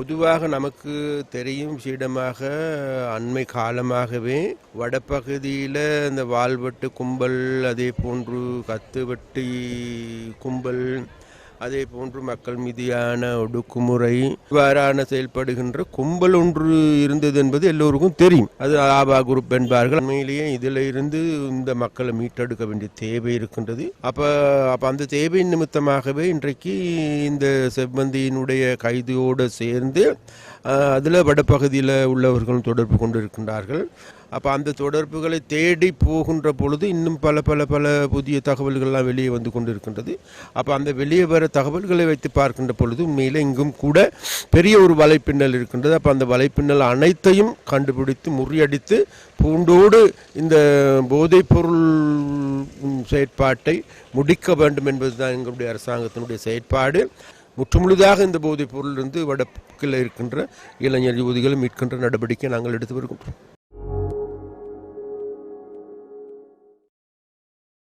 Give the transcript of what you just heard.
பொதுவாக நமக்கு தெரியும் விஷயமாக அண்மை காலமாகவே வடப்பகுதியில் இந்த வால்வெட்டு கும்பல் அதே போன்று கத்துவட்டி கும்பல் அதே போன்று மக்கள் மீதியான ஒடுக்குமுறை இவ்வாறான செயல்படுகின்ற கும்பல் ஒன்று இருந்தது என்பது எல்லோருக்கும் தெரியும். அது ஆபா குரூப் என்பார்கள். உண்மையிலேயே இதில் இருந்து இந்த மக்களை மீட்டெடுக்க வேண்டிய தேவை இருக்கின்றது. அப்போ அப்போ அந்த தேவையின் நிமித்தமாகவே இன்றைக்கு இந்த செவ்வந்தியினுடைய கைதியோடு சேர்ந்து அதில் வடப்பகுதியில் உள்ளவர்களும் தொடர்பு கொண்டு இருக்கின்றார்கள் அப்போ அந்த தொடர்புகளை தேடி போகின்ற பொழுது இன்னும் பல பல பல புதிய தகவல்கள்லாம் வெளியே வந்து கொண்டிருக்கின்றது. அப்போ அந்த வெளியே வர தகவல்களை வைத்து பார்க்கின்ற பொழுது உண்மையில் இங்கும் கூட பெரிய ஒரு வலைப்பின்னல் இருக்கின்றது. அப்போ அந்த வலைப்பின்னல் அனைத்தையும் கண்டுபிடித்து முறியடித்து பூண்டோடு இந்த போதைப்பொருள் செயற்பாட்டை முடிக்க வேண்டும் என்பதுதான் எங்களுடைய அரசாங்கத்தினுடைய செயற்பாடு. முற்றுமுழுதாக இந்த போதைப் பொருளிலிருந்து வடக்கில் இருக்கின்ற இளைஞர் யுவதிகளை மீட்கின்ற நடவடிக்கை நாங்கள் எடுத்து வருகின்றோம்.